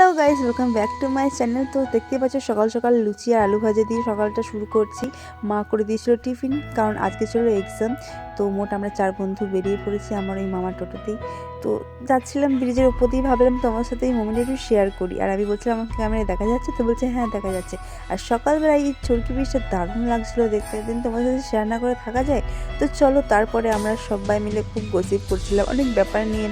Hello guys welcome back to my channel তো দেখতে পাচ্ছ, সকাল সকাল লুচি আর আলু ভাজা দিয়ে সকালটা শুরু করছি। মা করে দিয়েছিল টিফিন, কারণ আজকে ছিল এক্সাম তো মোট আমরা চার বন্ধু বেরিয়ে পড়েছি আমার ওই মামার টোটোতেই। তো যাচ্ছিলাম ব্রিজের ওপর দিয়ে, ভাবলাম তোমার সাথে এই মোমেন্টটা একটু শেয়ার করি। আর আমি বলছিলাম আমার ক্যামেরায় দেখা যাচ্ছে? তো বলছে হ্যাঁ দেখা যাচ্ছে। আর সকালবেলায় এই চরকি ব্রিজটা দারুণ লাগছিল দেখতে। দিন তোমার সাথে শেয়ার না করে থাকা যায়? তো চলো, তারপরে আমরা সবাই মিলে খুব গসিপ করছিলাম। অনেক ব্যাপার নিয়ে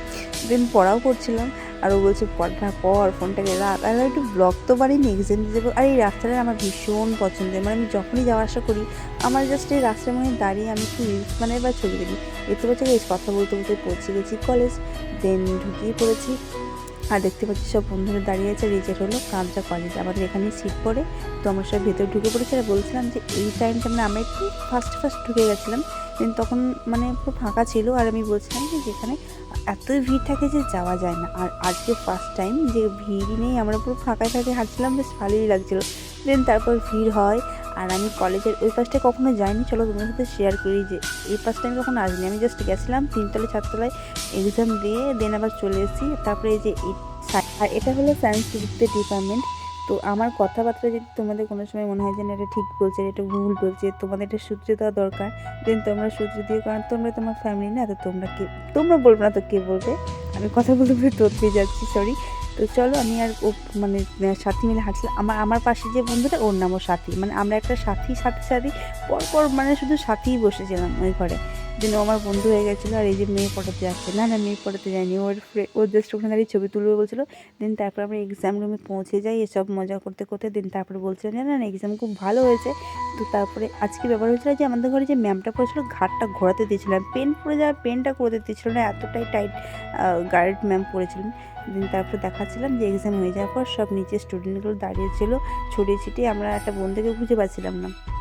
দিন পড়াও করছিলাম। আর ও বলছে পড়াটা কর ফোনটাকে রাখ। আর একটু ব্লগ তো পারিনি এক্সাম দিতে পারব। আর এই রাস্তাটা আমার ভীষণ পছন্দের। মানে আমি যখনই যাওয়া আসা করি, আমার জাস্ট এই রাস্তার মধ্যে দাঁড়িয়ে আমি একটু রিলস বানাই বা ছবি তুলি এতে এই কথা বলতে বলতে পৌঁছে গেছি কলেজ দেন ঢুকিয়ে পড়েছি। আর দেখতে পাচ্ছি সব বন্ধুরা দাঁড়িয়ে আছে রিজেক্ট হলো কামচা কলেজ আমাদের এখানে সিট পড়ে তো আমার সব ভেতরে ঢুকে পড়েছে। আর বলছিলাম যে, এই টাইমটা মানে আমরা একটু ফার্স্ট ফার্স্ট ঢুকে গেছিলাম। দেন তখন মানে পুরো ফাঁকা ছিল আর আমি বলছিলাম যে যেখানে এতই ভিড় থাকে যে যাওয়া যায় না। আর আজকে ফার্স্ট টাইম যে ভিড় নেই, আমরা পুরো ফাঁকায় ফাঁকে হাঁটছিলাম, বেশ ভালোই লাগছিল। দেন তারপর ভিড় হয় আর আমি কলেজের ওই পাশটা কখনো যাইনি। চলো তোমার সাথে শেয়ার করি যে এই পাশটা আমি কখনো আসিনি। আমি জাস্ট গেছিলাম তিনতলায়, চারতলায় এক্সাম দিয়ে দেন আবার চলে এসেছি। তারপরে এই যে আর এটা হলো সায়েন্স ডিপার্টমেন্ট তো আমার কথাবার্তা যদি তোমাদের কোনো সময় মনে হয় যে না, এটা ঠিক বলছে, এটা ভুল বলছে, তোমাদের এটা সূত্রে দেওয়া দরকার দেন তোমরা সূত্র দিয়ে কারণ তোমরা তোমার ফ্যামিলি না, তো তোমরা কে, তোমরা বলবে না তো কে বলবে? আমি কথা বলতে বলতে তোরতে যাচ্ছি সরি তো চলো আমি আর ও মানে সাথী মিলে হাঁটছিলাম। আমার আমার পাশে যে বন্ধুটা, ওর নামও সাথী। মানে আমরা একটা সাথী, সাথে, সাথী পর পর মানে শুধু সাথীই বসেছিলাম ওই ঘরে। যেন আমার বন্ধু হয়ে গেছিল আর এই যে মেয়ে পড়াতে যাচ্ছে। না না, মেয়ে পড়াতে যায়নি। ওর ফ্রে- ও জাস্ট ওখানে দাঁড়িয়ে ছবি তুলবে বলছিলো। দেন তারপর আমরা এক্সাম রুমে পৌঁছে যাই, এসব মজা করতে করতে। দেন তারপরে বলছিলাম যে না না এক্সাম খুব ভালো হয়েছে। তো তারপরে আজকে ব্যাপার হয়েছিল যে আমাদের ঘরে যে ম্যামটা পড়েছিল ঘাটটা ঘোরাতে দিয়েছিলাম পেন পরে যাওয়া পেনটা করতে দিচ্ছিল না, এতটাই টাইট গার্ড ম্যাম পড়েছিলেন দিন তারপরে দেখাচ্ছিলাম যে এক্সাম হয়ে যাওয়ার পর সব নিচে স্টুডেন্টগুলো দাঁড়িয়েছিল ছড়িয়ে ছিটিয়ে। আমরা একটা বন্ধুকে খুঁজে পাচ্ছিলাম না।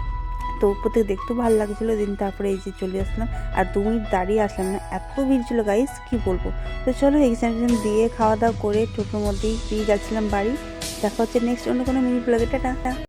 তো উপর থেকে দেখতেও ভালো লাগছিল, দিন তারপরে এই যে চলে আসলাম। আর দু মিনিট দাঁড়িয়ে আসলাম না, এত ভিড় ছিল গাইস কি বলব? তো চলো এক্সাম দিয়ে খাওয়া দাওয়া করে টোটোর মধ্যেই ফিরে যাচ্ছিলাম বাড়ি। দেখা হচ্ছে নেক্সট অন্য কোনো মিনিট ব্লগে টাটা।